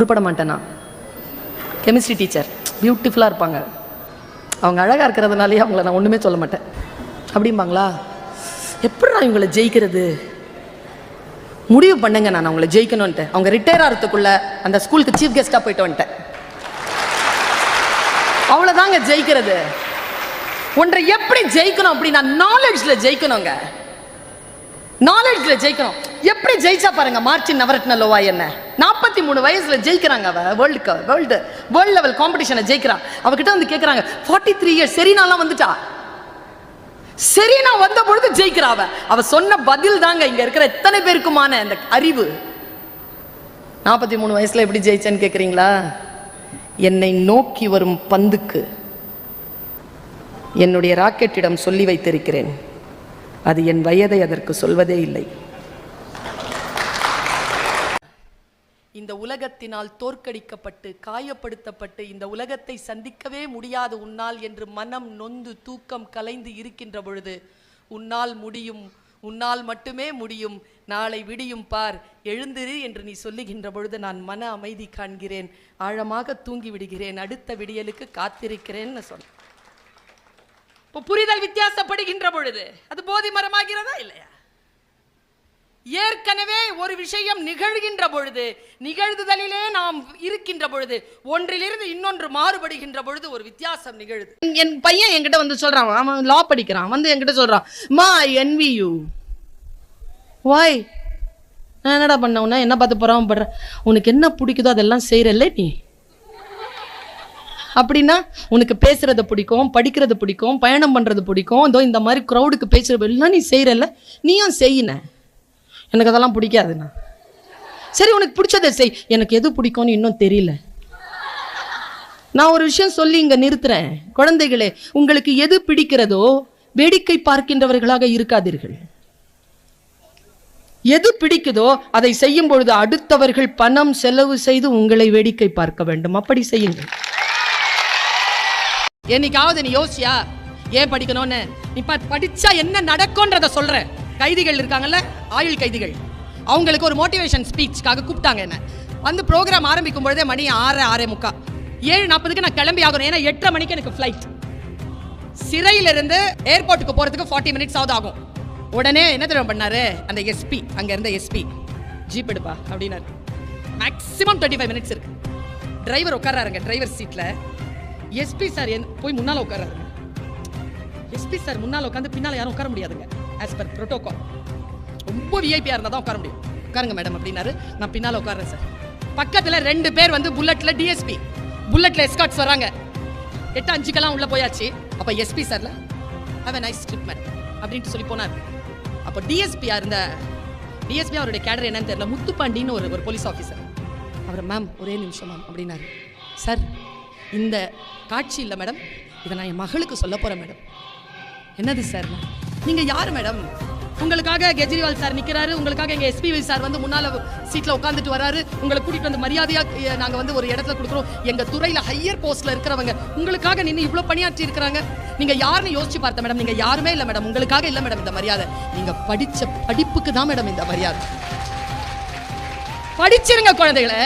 உருப்பட மாட்டேனா chemistry teacher பியூட்டிஃபுல்லாக இருப்பாங்க. அவங்க அழகாக இருக்கிறதுனாலே அவங்கள நான் ஒன்றுமே சொல்ல மாட்டேன். அப்படிம்பாங்களா? எப்படி நான் இவங்களை ஜெயிக்கிறது? முடிவு பண்ணுங்க நான் அவங்கள ஜெயிக்கணும்ன்ட்டு. அவங்க ரிட்டையர் ஆகிறதுக்குள்ள அந்த ஸ்கூலுக்கு சீஃப் கெஸ்ட்டாக போயிட்டு வந்துட்டேன். அவ்வளோதாங்க ஜெயிக்கிறது. ஒன்றை எப்படி ஜெயிக்கணும் அப்படின்னா நாலேஜில் ஜெயிக்கணுங்க. நாலேஜில் ஜெயிக்கணும். எப்படி ஜெயிச்சா பாருங்க மார்டின் நவரத்ன லோவா என்ன? மூணு வயசுல ஜெயிக்கிறாங்க அவ வேர்ல்டு வேர்ல்டு வேர்ல்டு லெவல் காம்படிஷனை ஜெயிக்கிறான். அவகிட்ட வந்து கேட்குறாங்க ஃபார்ட்டி த்ரீ இயர்ஸ் செரீனாலாம் வந்துட்டா? செரீனா வந்த பொழுது ஜெயிக்கிறா அவ. அவ சொன்ன பதில் தாங்க இங்க இருக்கிற எத்தனை பேருக்குமான அந்த அறிவு. நாற்பத்தி மூணு வயசுல எப்படி ஜெயிச்சேன்னு கேட்குறீங்களா என்னை நோக்கி வரும் பந்துக்கு என்னுடைய ராக்கெட்டிடம் சொல்லி வைத்திருக்கிறேன். அது என் வயதை அதற்கு சொல்வதே இல்லை. இந்த உலகத்தினால் தோற்கடிக்கப்பட்டு காயப்படுத்தப்பட்டு இந்த உலகத்தை சந்திக்கவே முடியாது உன்னால் என்று மனம் நொந்து தூக்கம் கலைந்து இருக்கின்ற பொழுது உன்னால் முடியும் உன்னால் மட்டுமே முடியும். நாளை விடியும் பார் எழுந்திரு என்று நீ சொல்லுகின்ற பொழுது நான் மன அமைதி காண்கிறேன். ஆழமாக தூங்கி விடுகிறேன். அடுத்த விடியலுக்கு காத்திருக்கிறேன்னு சொன்னேன் இப்போ புரிதல் வித்தியாசப்படுகின்ற பொழுது அது போதி மரமாகிறதா இல்லையா? ஏற்கனவே ஒரு விஷயம் நிகழ்கின்ற பொழுது நிகழ்ந்துதலிலே நாம் இருக்கின்ற பொழுது ஒன்றிலிருந்து இன்னொன்று மாறுபடுகின்ற பொழுது ஒரு வித்தியாசம் நிகழுது. என் பையன் என்கிட்ட வந்து சொல்றான் அவன் லா படிக்கிறான் வந்து என்கிட்ட சொல்றான் மா என்வி யூ வாய் நான் என்னடா பண்ண உன்ன என்ன பார்த்து பொறாமப்படுற உனக்கு என்ன பிடிக்குதோ அதெல்லாம் செய்யறல்ல நீ? அப்படின்னா உனக்கு பேசுறது பிடிக்கும் படிக்கிறது பிடிக்கும் பயணம் பண்றது பிடிக்கும் இதோ இந்த மாதிரி க்ரௌடுக்கு பேசுறது எல்லாம் நீ செய்யறல்ல நீயும் செய்யின. எனக்கு அதெல்லாம் பிடிக்காதுண்ணா. சரி உனக்கு பிடிச்சதை செய். எனக்கு எது பிடிக்கும்னு இன்னும் தெரியல. நான் ஒரு விஷயம் சொல்லி இங்கே நிறுத்துறேன். குழந்தைகளே உங்களுக்கு எது பிடிக்கிறதோ வேடிக்கை பார்க்கின்றவர்களாக இருக்காதீர்கள். எது பிடிக்குதோ அதை செய்யும் பொழுது அடுத்தவர்கள் பணம் செலவு செய்து உங்களை வேடிக்கை பார்க்க வேண்டும். அப்படி செய்யுங்கள். என்னைக்காவது நீ யோசியா? ஏன் படிக்கணும்னு? நீ படிச்சா என்ன நடக்கும்ன்றத சொல்றேன். கைதிகள் இருக்காங்கல்ல ஆயுள் கைதிகள். அவங்களுக்கு ஒரு மோட்டிவேஷன் ஸ்பீச்சுக்காக கூப்பிட்டாங்க என்ன. வந்து ப்ரோக்ராம் ஆரம்பிக்கும் பொழுதே மணி ஆறு ஆறே முக்கா. ஏழு நாற்பதுக்கு நான் கிளம்பி ஆகணும். ஏன்னா எட்டரை மணிக்கு எனக்கு ஃப்ளைட் சிறையிலிருந்து ஏர்போர்ட்டுக்கு போகிறதுக்கு ஃபார்ட்டி மினிட்ஸ் ஆகுது ஆகும். உடனே என்ன தெரியும் பண்ணாரு? அந்த எஸ்பி அங்கே இருந்த எஸ்பி ஜீப் எடுப்பா அப்படின்னாரு. மேக்ஸிமம் டுவெண்ட்டி ஃபைவ் மினிட்ஸ் இருக்கு டிரைவர் உட்காராருங்க டிரைவர் சீட்டில் எஸ்பி சார் போய் முன்னால் உட்காராருங்க எஸ்பி சார் முன்னால் உட்காந்து பின்னால் யாரும் உட்கார முடியாதுங்க. ஆஸ் பர் ப்ரோட்டோகால் ரொம்ப விஐபியாக இருந்தால் தான் உட்கார முடியும். உட்காருங்க மேடம் அப்படின்னாரு. நான் பின்னால் உட்காருறேன் சார் பக்கத்தில் ரெண்டு பேர் வந்து புல்லட்டில் டிஎஸ்பி புல்லட்டில் எஸ்காட்ஸ் வராங்க எட்டு அஞ்சுக்கெல்லாம் உள்ளே போயாச்சு. அப்போ எஸ்பி சார்ல ஹவ் அ நைஸ் ட்ரீட்மெண்ட் அப்படின்ட்டு சொல்லி போனார். அப்போ டிஎஸ்பியாக இருந்த டிஎஸ்பி அவருடைய கேடர் என்னன்னு தெரியல. முத்துப்பாண்டின்னு ஒரு ஒரு போலீஸ் ஆஃபீஸர் அவர் மேம் ஒரே நிமிஷம் மேம் அப்படின்னாரு. சார் இந்த காட்சி இல்லை மேடம் இதை நான் என் மகளுக்கு சொல்ல போகிறேன் மேடம் என்னது சார் நீங்க யார் மேடம் உங்களுக்காக கெஜ்ரிவால் சார் நிக்கிறாரு. உங்களுக்காக எங்க எஸ்பிவி சார் வந்து முன்னால சீட்ல உட்காந்துட்டு வராரு. உங்களை கூட்டிட்டு வந்து மரியாதையா நாங்கள் நாங்க வந்து ஒரு இடத்துல கொடுக்குறோம். எங்க துறையில ஹையர் போஸ்ட்ல இருக்கிறவங்க உங்களுக்காக நின்று இவ்வளவு பணியாற்றி இருக்கிறாங்க. நீங்க யாருன்னு யோசிச்சு பார்த்த மேடம் நீங்க யாருமே இல்ல மேடம் உங்களுக்காக இல்ல மேடம் இந்த மரியாதை. நீங்க படிச்ச படிப்புக்கு தான் மேடம் இந்த மரியாதை. படிச்சிருங்க குழந்தைகளை.